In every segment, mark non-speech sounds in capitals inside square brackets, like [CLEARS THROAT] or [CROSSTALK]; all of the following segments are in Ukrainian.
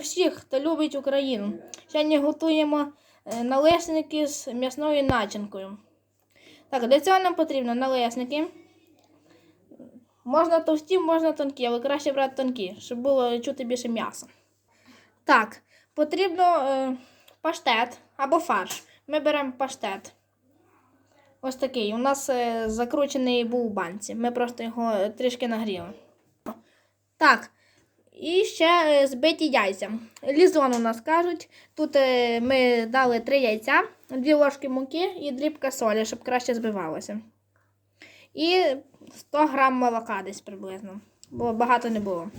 всіх, хто любить Україну. Сьогодні готуємо е, налесники з м'ясною начинкою. Так, для цього нам потрібно налесники. Можна товсті, можна тонкі, але краще брати тонкі, щоб було чути більше м'яса. Так, потрібно е, паштет або фарш. Ми беремо паштет. Ось такий. У нас е, закручений був у банці. Ми просто його е, трішки нагріли. Так. І ще е, збиті яйця. Лізон у нас кажуть. Тут е, ми дали 3 яйця, 2 ложки муки і дрібка солі, щоб краще збивалося. І 100 грам молока десь приблизно, бо багато не було.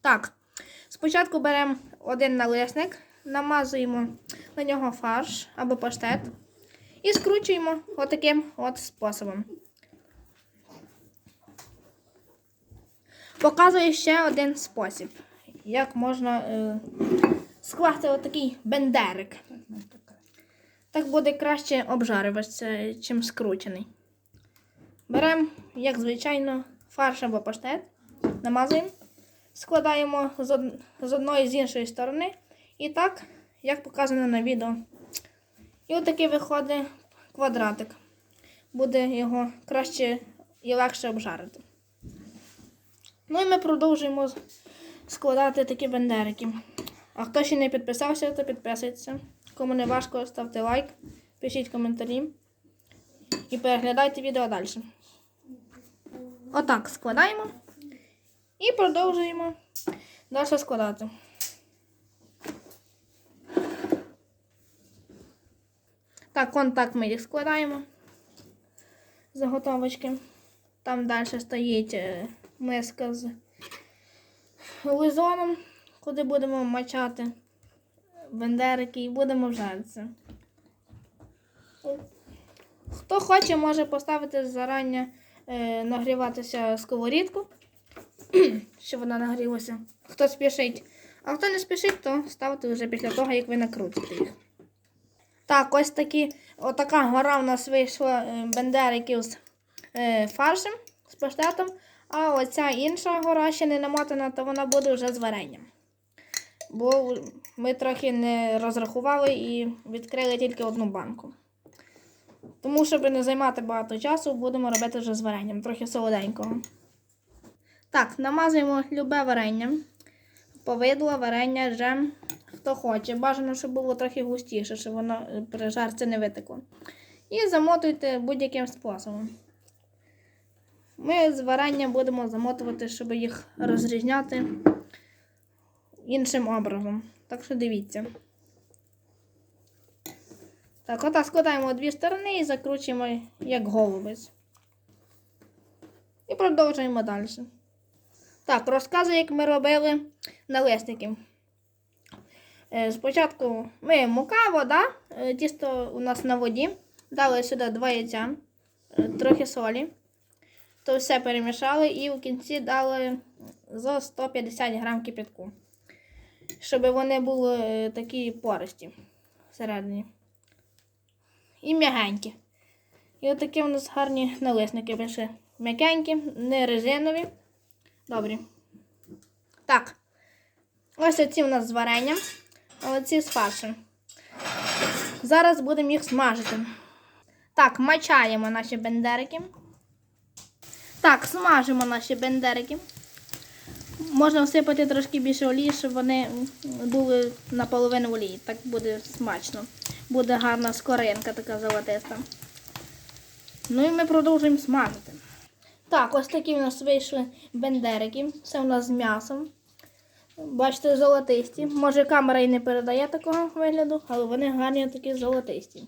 Так, спочатку беремо один налисник, намазуємо на нього фарш або паштет і скручуємо отаким от способом. Показую ще один спосіб, як можна е, скласти отакий бендерик. Так буде краще обжарюватися, чим скручений. Беремо, як звичайно, фарш або паштет, намазуємо, складаємо з, од... з одної з іншої сторони. І так, як показано на відео. І отакий виходить квадратик. Буде його краще і легше обжарити. Ну і ми продовжуємо складати такі бендерики. А хто ще не підписався, то підписуйтеся. Кому не важко, ставте лайк, пишіть коментарі і переглядайте відео далі. Отак складаємо і продовжуємо далі складати. Так, вон так ми їх складаємо. Заготовочки. Там далі стоїть е, миска з лизоном, куди будемо мачати бендерики і будемо вжаритися. Хто хоче, може поставити зарані е, нагріватися сковорідку, [CLEARS THROAT] щоб вона нагрілася. Хто спішить. А хто не спішить, то ставте вже після того, як ви накрутите їх. Так, ось такі, отака гора у нас вийшла е, бендериків з е, фаршем, з паштетом. А оця інша гора ще не намотана, то вона буде вже з варенням. Бо ми трохи не розрахували і відкрили тільки одну банку. Тому, щоб не займати багато часу, будемо робити вже з варенням, трохи солоденького. Так, намазуємо любе варення. Повидло, варення, джем, хто хоче. Бажано, щоб було трохи густіше, щоб воно при жарці не витекло. І замотуйте будь-яким способом. Ми з варення будемо замотувати, щоб їх розрізняти іншим образом. Так що дивіться. Так, отак складаємо дві сторони і закручуємо як голубець. І продовжуємо далі. Так, розказую, як ми робили налисники. Е, Спочатку ми мука, вода, е, тісто у нас на воді. Дали сюди два яйця, е, трохи солі. То все перемішали і в кінці дали за 150 грам кипятку. Щоб вони були е, такі пористі всередині. І м'ягенькі. І отакі у нас гарні налисники вийшли. М'якенькі, не резинові. Добрі. Так. Ось оці у нас з варенням, а оці з фаршем. Зараз будемо їх смажити. Так, мачаємо наші бендерики. Так, смажимо наші бендерики. Можна всипати трошки більше олії, щоб вони були наполовину олії. Так буде смачно. Буде гарна скоринка така золотиста. Ну і ми продовжуємо смажити. Так, ось такі у нас вийшли бендерики. Це у нас з м'ясом. Бачите, золотисті. Може камера і не передає такого вигляду, але вони гарні такі золотисті.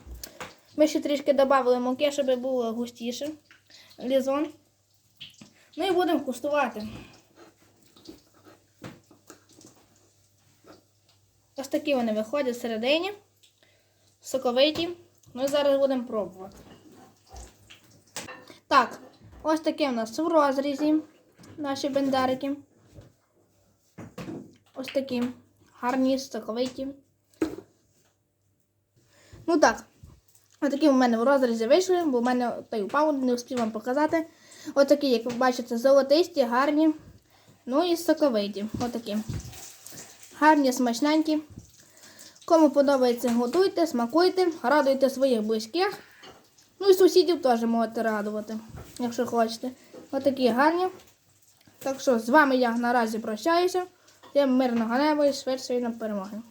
Ми ще трішки додали муки, щоб було густіше. Лізон. Ну і будемо куштувати. Ось такі вони виходять всередині. Соковиті. Ну і зараз будемо пробувати. Так, ось такі у нас в розрізі наші бендарики. Ось такі гарні, соковиті. Ну так, ось такі у мене в розрізі вийшли, бо в мене той упав, не встиг вам показати. Ось такі, як ви бачите, золотисті, гарні. Ну і соковиті. Ось такі. Гарні, смачненькі. Кому подобається, готуйте, смакуйте, радуйте своїх близьких. Ну і сусідів теж можете радувати, якщо хочете. Отакі гарні. Так що з вами я наразі прощаюся. Всім мирного неба і швидшої нам перемоги.